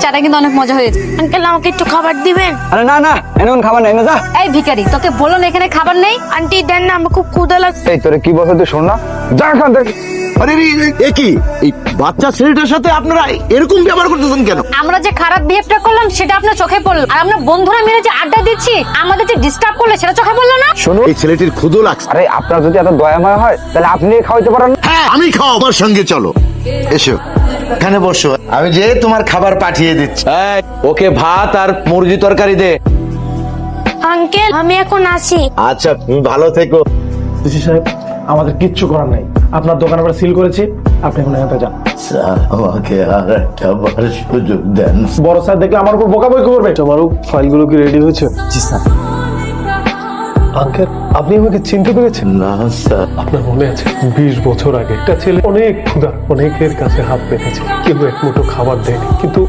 চাটা কিন্তু অনেক মজা হয়েছে আঙ্কেল আমাকে একটু খাবার দিবেন? আরে না না এমন খাবার নাই না যা। এই ভিখারি তোকে বলো না এখানে খাবার নেই। আন্টি দেন না আমার খুব ক্ষুধা লাগছে। এই তোরে কি বলছো তুই শোন না। যা এখান থেকে। আরে রে, এ- কি? এই বাচ্চা ছেলেটার সাথে আপনারা এরকম ব্যবহার করতেছেন কেন? আমরা যে খারাপ বিহেভটা করলাম সেটা আপনার চোখে পড়ল। আর আমরা বন্ধুরা মিলে যে আড্ডা দিচ্ছি আমাদের যে ডিস্টার্ব করলে সেটা চোখে পড়ল না? শোনো এই ছেলেটির ক্ষুদো লাগছে। আরে আপনার যদি এত দয়াময় হয় তাহলে আপনি খাওয়াইতে পারেন না। হ্যাঁ আমি খাও আমার সঙ্গে চলো। এসো। এখানে বসো। আমি যে তোমার খাবার পাঠিয়ে দিচ্ছি। ওকে ভাত আর মুরগি তরকারি দে। আঙ্কেল আমি এখন আসি আচ্ছা তুমি ভালো থেকো। ডিসি সাহেব আমাদের কিচ্ছু করার নাই। আপনার দোকান আমরা সিল করেছি। আপনি এখন এখান যান। স্যার আমাকে আর একটা বার সুযোগ দেন। বড় স্যার দেখলে আমার উপর বকাবকি করবে। আমারও ফাইলগুলো কি রেডি হয়েছে? জি স্যার। আঙ্কেল আপনি আমাকে চিনতে পেরেছেন? না স্যার। আপনার মনে আছে বিশ বছর আগে একটা ছেলে অনেক ক্ষুধা অনেকের কাছে হাত পেতেছে কেউ এক মুঠো খাবার দেয়নি কিন্তু